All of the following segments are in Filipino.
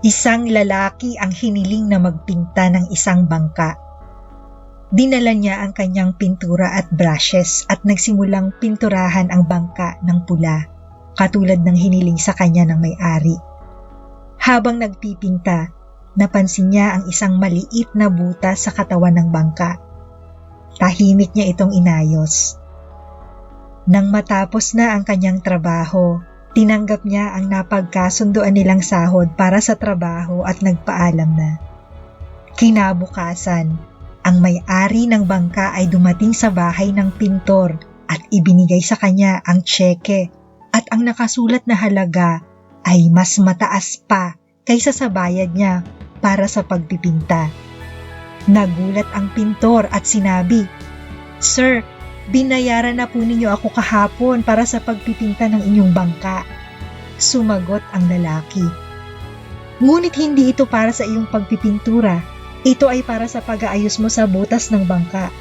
Isang lalaki ang hiniling na magpinta ng isang bangka. Dinala niya ang kanyang pintura at brushes at nagsimulang pinturahan ang bangka ng pula, katulad ng hiniling sa kanya ng may-ari. Habang nagpipinta, napansin niya ang isang maliit na butas sa katawan ng bangka. Tahimik niya itong inayos. Nang matapos na ang kanyang trabaho, tinanggap niya ang napagkasunduan nilang sahod para sa trabaho at nagpaalam na. Kinabukasan, ang may-ari ng bangka ay dumating sa bahay ng pintor at ibinigay sa kanya ang tseke at ang nakasulat na halaga ay mas mataas pa kaysa sa bayad niya para sa pagpipinta. Nagulat ang pintor at sinabi, Sir, binayaran na po ninyo ako kahapon para sa pagpipinta ng inyong bangka. Sumagot ang lalaki. Ngunit hindi ito para sa iyong pagpipintura. Ito ay para sa pag-aayos mo sa butas ng bangka.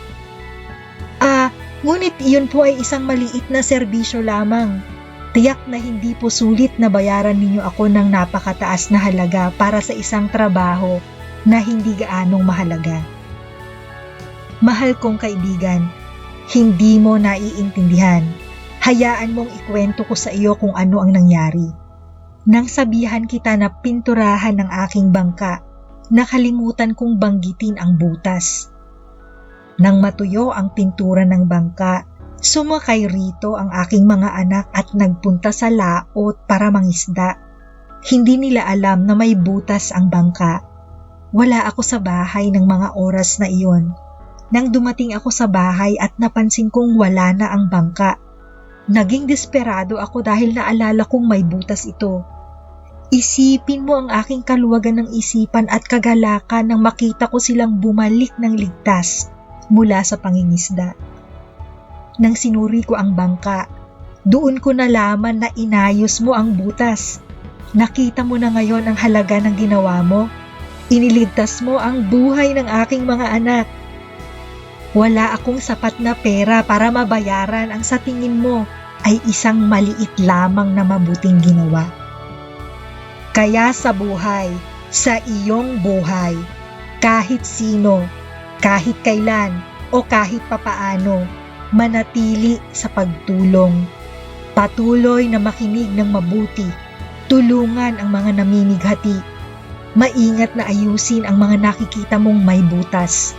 Ah, ngunit iyon po ay isang maliit na serbisyo lamang. Tiyak na hindi po sulit na bayaran ninyo ako ng napakataas na halaga para sa isang trabaho na hindi gaanong mahalaga. Mahal kong kaibigan, hindi mo naiintindihan. Hayaan mong ikwento ko sa iyo kung ano ang nangyari. Nang sabihan kita na pinturahan ng aking bangka, nakalimutan kong banggitin ang butas. Nang matuyo ang pintura ng bangka, sumakay rito ang aking mga anak at nagpunta sa laot para mangisda. Hindi nila alam na may butas ang bangka. Wala ako sa bahay ng mga oras na iyon. Nang dumating ako sa bahay at napansin kong wala na ang bangka, naging desperado ako dahil naalala kong may butas ito. Isipin mo ang aking kaluwagan ng isipan at kagalakan nang makita ko silang bumalik ng ligtas mula sa pangingisda. Nang sinuri ko ang bangka, doon ko nalaman na inayos mo ang butas. Nakita mo na ngayon ang halaga ng ginawa mo. Iniligtas mo ang buhay ng aking mga anak. Wala akong sapat na pera para mabayaran ang sa tingin mo ay isang maliit lamang na mabuting ginawa. Kaya sa buhay, sa iyong buhay, kahit sino, kahit kailan, o kahit papaano, manatili sa pagtulong. Patuloy na makinig ng mabuti, tulungan ang mga namimighati, maingat na ayusin ang mga nakikita mong may butas.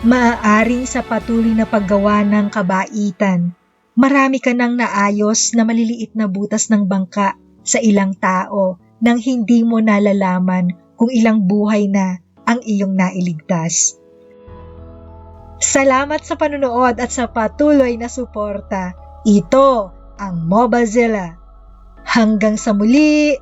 Maaaring sa patuloy na paggawa ng kabaitan, marami ka nang naayos na maliliit na butas ng bangka sa ilang tao nang hindi mo nalalaman kung ilang buhay na ang iyong nailigtas. Salamat sa panonood at sa patuloy na suporta. Ito ang Mobazilla. Hanggang sa muli!